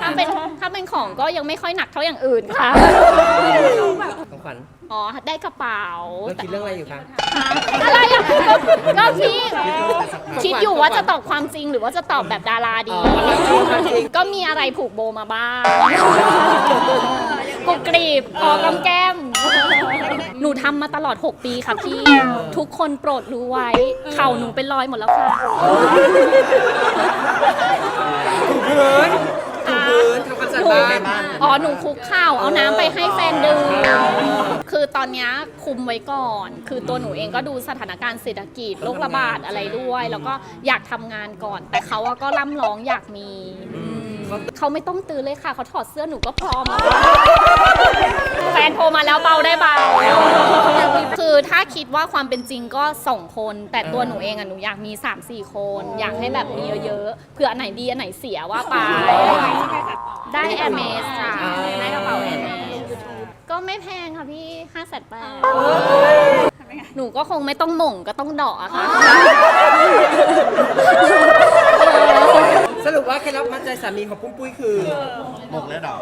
ถ้าเป็นถ้าเป็นของก็ยังไม่ค่อยหนักเท่าอย่างอื่นค่ะ ของขวัญอ๋อ ได้กระเป๋าเราคิดเรื่องอะไรอยู่คะอะไรอะก็ก็พี่คิดอยู่ว่าจะตอบความจริงหรือว่าจะตอบแบบดาราดี ก็มีอะไรผูกโบมาบ้างกรุบกรีบออกกำแก้ม หนูทำมาตลอด 6 ปีค่ะพี่ ทุกคนโปรดรู้ไว้ เข่าหนูเป็นรอยหมดแล้วค่ะ ถูพื้นถูพื้นทำความสะอาดบ้าน อ๋อหนูคุกข่าวเอาน้ำไปให้แฟนดื่มคือตอนเนี้ยคุมไว้ก่อน คือตัวหนูเองก็ดูสถานการณ์เศรษฐกิจโรคระบาดอะไรด้วย แล้วก็อยากทำงานก่อน แต่เขาอะก็ร่ำร้องอยากมีอืมเขาไม่ต้องตื่นเลยค่ะ เขาถอดเสื้อหนูก็พร้อมแล้วแฟนโทรมาแล้วเบาได้เบา คือถ้าคิดว่าความเป็นจริงก็สองคน แต่ตัวหนูเองอะหนูอยากมี 3 4 คน อยากให้แบบมีเยอะๆเผื่ออันไหนดีอันไหนเสียว่าไป ได้แอร์เมสค่ะได้กระเป๋าแอร์เมสก็ไม่แพงค่ะพี่ห้าแสนแปดหนูก็คงไม่ต้องหม่งก็ต้องดอกอะค่ะ สรุปว่าเคล็ดลับมัดใจสามีของปุ้มปุ้ยคือหมกแล้วดอก